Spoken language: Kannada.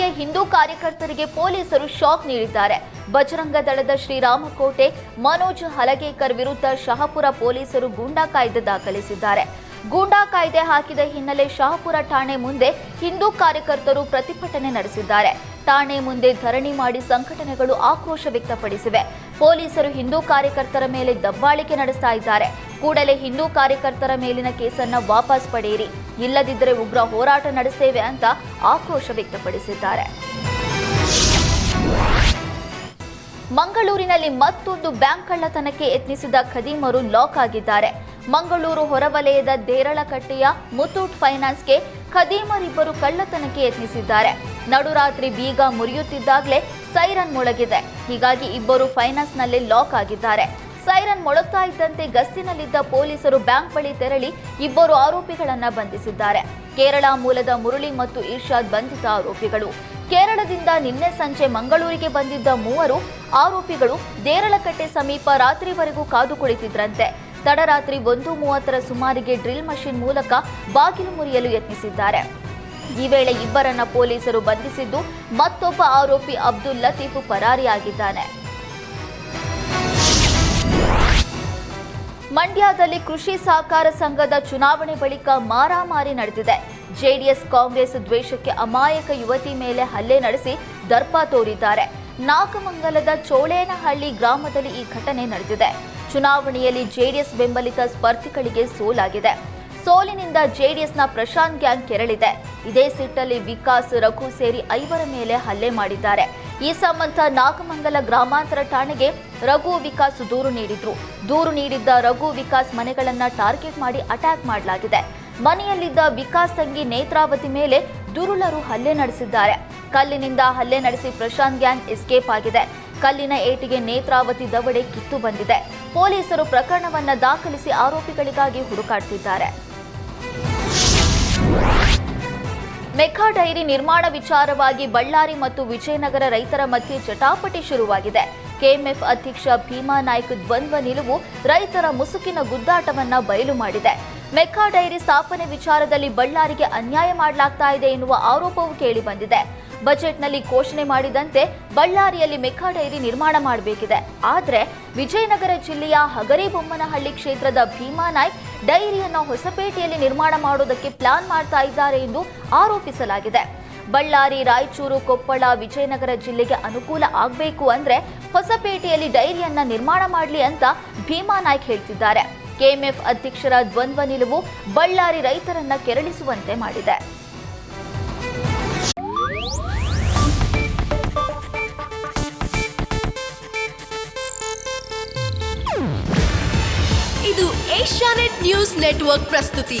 ಸ್ಥಳೀಯ ಹಿಂದೂ ಕಾರ್ಯಕರ್ತರಿಗೆ ಪೊಲೀಸರು ಶಾಕ್ ನೀಡಿದ್ದಾರೆ. ಬಜರಂಗ ದಳದ ಶ್ರೀರಾಮಕೋಟೆ ಮನೋಜ್ ಹಲಗೇಕರ್ ವಿರುದ್ಧ ಶಹಾಪುರ ಪೊಲೀಸರು ಗೂಂಡಾ ಕಾಯ್ದೆ ದಾಖಲಿಸಿದ್ದಾರೆ. ಗೂಂಡಾ ಕಾಯ್ದೆ ಹಾಕಿದ ಹಿನ್ನೆಲೆ ಶಹಾಪುರ ಠಾಣೆ ಮುಂದೆ ಹಿಂದೂ ಕಾರ್ಯಕರ್ತರು ಪ್ರತಿಭಟನೆ ನಡೆಸಿದ್ದಾರೆ. ಠಾಣೆ ಮುಂದೆ ಧರಣಿ ಮಾಡಿ ಸಂಘಟನೆಗಳು ಆಕ್ರೋಶ ವ್ಯಕ್ತಪಡಿಸಿವೆ. ಪೊಲೀಸರು ಹಿಂದೂ ಕಾರ್ಯಕರ್ತರ ಮೇಲೆ ದಬ್ಬಾಳಿಕೆ ನಡೆಸ್ತಾ ಇದ್ದಾರೆ. ಕೂಡಲೇ ಹಿಂದೂ ಕಾರ್ಯಕರ್ತರ ಮೇಲಿನ ಕೇಸನ್ನ ವಾಪಸ್ ಪಡೆಯಿರಿ. ಇಲ್ಲದಿದ್ದರೆ ಉಗ್ರ ಹೋರಾಟ ನಡೆಸ್ತೇವೆ ಅಂತ ಆಕ್ರೋಶ ವ್ಯಕ್ತಪಡಿಸಿದ್ದಾರೆ. ಮಂಗಳೂರಿನಲ್ಲಿ ಮತ್ತೊಂದು ಬ್ಯಾಂಕ್ ಕಳ್ಳತನಕ್ಕೆ ಯತ್ನಿಸಿದ ಖದೀಮರು ಲಾಕ್ ಆಗಿದ್ದಾರೆ. ಮಂಗಳೂರು ಹೊರವಲಯದ ದೇರಳಕಟ್ಟೆಯ ಮುತ್ತೂಟ್ ಫೈನಾನ್ಸ್ಗೆ ಖದೀಮರಿಬ್ಬರು ಕಳ್ಳತನಕ್ಕೆ ಯತ್ನಿಸಿದ್ದಾರೆ. ನಡುರಾತ್ರಿ ಬೀಗ ಮುರಿಯುತ್ತಿದ್ದಾಗಲೇ ಸೈರನ್ ಮೊಳಗಿದೆ. ಹೀಗಾಗಿ ಇಬ್ಬರು ಫೈನಾನ್ಸ್ನಲ್ಲಿ ಲಾಕ್ ಆಗಿದ್ದಾರೆ. ಸೈರನ್ ಮೊಳಗ್ತಾ ಇದ್ದಂತೆ ಗಸ್ತಿನಲ್ಲಿದ್ದ ಪೊಲೀಸರು ಬ್ಯಾಂಕ್ ಬಳಿ ತೆರಳಿ ಇಬ್ಬರು ಆರೋಪಿಗಳನ್ನ ಬಂಧಿಸಿದ್ದಾರೆ. ಕೇರಳ ಮೂಲದ ಮುರಳಿ ಮತ್ತು ಇರ್ಷಾದ್ ಬಂಧಿತ ಆರೋಪಿಗಳು. ಕೇರಳದಿಂದ ನಿನ್ನೆ ಸಂಜೆ ಮಂಗಳೂರಿಗೆ ಬಂದಿದ್ದ ಮೂವರು ಆರೋಪಿಗಳು ದೇರಳಕಟ್ಟೆ ಸಮೀಪ ರಾತ್ರಿವರೆಗೂ ಕಾದು ಕುಳಿತಿದ್ರಂತೆ. ತಡರಾತ್ರಿ ಒಂದು ಮೂವತ್ತರ ಸುಮಾರಿಗೆ ಡ್ರಿಲ್ ಮಷಿನ್ ಮೂಲಕ ಬಾಗಿಲು ಮುರಿಯಲು ಯತ್ನಿಸಿದ್ದಾರೆ. ಈ ವೇಳೆ ಇಬ್ಬರನ್ನ ಪೊಲೀಸರು ಬಂಧಿಸಿದ್ದು ಮತ್ತೊಬ್ಬ ಆರೋಪಿ ಅಬ್ದುಲ್ ಲತೀಫ್ ಪರಾರಿಯಾಗಿದ್ದಾನೆ. ಮಂಡ್ಯದಲ್ಲಿ ಕೃಷಿ ಸಹಕಾರ ಸಂಘದ ಚುನಾವಣೆ ಬಳಿಕ ಮಾರಾಮಾರಿ ನಡೆದಿದೆ. ಜೆಡಿಎಸ್ ಕಾಂಗ್ರೆಸ್ ದ್ವೇಷಕ್ಕೆ ಅಮಾಯಕ ಯುವತಿ ಮೇಲೆ ಹಲ್ಲೆ ನಡೆಸಿ ದರ್ಪ ತೋರಿದ್ದಾರೆ. ನಾಗಮಂಗಲದ ಚೋಳೇನಹಳ್ಳಿ ಗ್ರಾಮದಲ್ಲಿ ಈ ಘಟನೆ ನಡೆದಿದೆ. ಚುನಾವಣೆಯಲ್ಲಿ ಜೆಡಿಎಸ್ ಬೆಂಬಲಿತ ಸ್ಪರ್ಧಿಗಳಿಗೆ ಸೋಲಾಗಿದೆ. ಸೋಲಿನಿಂದ ಜೆಡಿಎಸ್ನ ಪ್ರಶಾಂತ್ ಗ್ಯಾಂಗ್ ಕೆರಳಿದೆ. ಇದೇ ಸಿಟ್ಟಲ್ಲಿ ವಿಕಾಸ್, ರಘು ಸೇರಿ ಐವರ ಮೇಲೆ ಹಲ್ಲೆ ಮಾಡಿದ್ದಾರೆ. ಈ ಸಂಬಂಧ ನಾಗಮಂಗಲ ಗ್ರಾಮಾಂತರ ಠಾಣೆಗೆ ರಘು ವಿಕಾಸ್ ದೂರು ನೀಡಿದ್ರು. ದೂರು ನೀಡಿದ್ದ ರಘು ವಿಕಾಸ್ ಮನೆಗಳನ್ನ ಟಾರ್ಗೆಟ್ ಮಾಡಿ ಅಟ್ಯಾಕ್ ಮಾಡಲಾಗಿದೆ. ಮನೆಯಲ್ಲಿದ್ದ ವಿಕಾಸ್ ತಂಗಿ ನೇತ್ರಾವತಿ ಮೇಲೆ ದುರುಳರು ಹಲ್ಲೆ ನಡೆಸಿದ್ದಾರೆ. ಕಲ್ಲಿನಿಂದ ಹಲ್ಲೆ ನಡೆಸಿ ಪ್ರಶಾಂತ್ ಗ್ಯಾಂಗ್ ಎಸ್ಕೇಪ್ ಆಗಿದೆ. ಕಲ್ಲಿನ ಏಟಿಗೆ ನೇತ್ರಾವತಿ ದವಡೆ ಕಿತ್ತು ಬಂದಿದೆ. ಪೊಲೀಸರು ಪ್ರಕರಣವನ್ನ ದಾಖಲಿಸಿ ಆರೋಪಿಗಳಿಗಾಗಿ ಹುಡುಕಾಡುತ್ತಿದ್ದಾರೆ ಮೆಕ್ಕಾ ಡೈರಿ ನಿರ್ಮಾಣ ವಿಚಾರವಾಗಿ ಬಳ್ಳಾರಿ ಮತ್ತು ವಿಜಯನಗರ ರೈತರ ಮಧ್ಯೆ ಚಟಾಪಟಿ ಶುರುವಾಗಿದೆ. ಕೆಎಂಎಫ್ ಅಧ್ಯಕ್ಷ ಭೀಮಾ ನಾಯ್ಕ್ ದ್ವಂದ್ವ ನಿಲುವು ರೈತರ ಮುಸುಕಿನ ಗುದ್ದಾಟವನ್ನ ಬಯಲು ಮಾಡಿದೆ. ಮೆಕ್ಕಾ ಡೈರಿ ಸ್ಥಾಪನೆ ವಿಚಾರದಲ್ಲಿ ಬಳ್ಳಾರಿಗೆ ಅನ್ಯಾಯ ಮಾಡಲಾಗ್ತಾ ಇದೆ ಎನ್ನುವ ಆರೋಪವೂ ಕೇಳಿಬಂದಿದೆ ಬಜೆಟ್ನಲ್ಲಿ ಘೋಷಣೆ ಮಾಡಿದಂತೆ ಬಳ್ಳಾರಿಯಲ್ಲಿ ಮೆಕ್ಕಾ ಡೈರಿ ನಿರ್ಮಾಣ ಮಾಡಬೇಕಿದೆ. ಆದರೆ ವಿಜಯನಗರ ಜಿಲ್ಲೆಯ ಹಗರಿಬೊಮ್ಮನಹಳ್ಳಿ ಕ್ಷೇತ್ರದ ಭೀಮಾ ನಾಯ್ಕ್ ಡೈರಿಯನ್ನು ಹೊಸಪೇಟೆಯಲ್ಲಿ ನಿರ್ಮಾಣ ಮಾಡೋದಕ್ಕೆ ಪ್ಲಾನ್ ಮಾಡ್ತಾ ಇದ್ದಾರೆ ಎಂದು ಆರೋಪಿಸಲಾಗಿದೆ. ಬಳ್ಳಾರಿ, ರಾಯಚೂರು, ಕೊಪ್ಪಳ, ವಿಜಯನಗರ ಜಿಲ್ಲೆಗೆ ಅನುಕೂಲ ಆಗಬೇಕು ಅಂದ್ರೆ ಹೊಸಪೇಟೆಯಲ್ಲಿ ಡೈರಿಯನ್ನ ನಿರ್ಮಾಣ ಮಾಡಲಿ ಅಂತ ಭೀಮಾ ನಾಯ್ಕ್ ಹೇಳ್ತಿದ್ದಾರೆ. ಕೆಎಂಎಫ್ ಅಧ್ಯಕ್ಷರ ದ್ವಂದ್ವ ನಿಲುವು ಬಳ್ಳಾರಿ ರೈತರನ್ನ ಕೆರಳಿಸುವಂತೆ ಮಾಡಿದೆ. ಇದು ಏಷ್ಯಾನೆಟ್ ನ್ಯೂಸ್ ನೆಟ್ವರ್ಕ್ ಪ್ರಸ್ತುತಿ.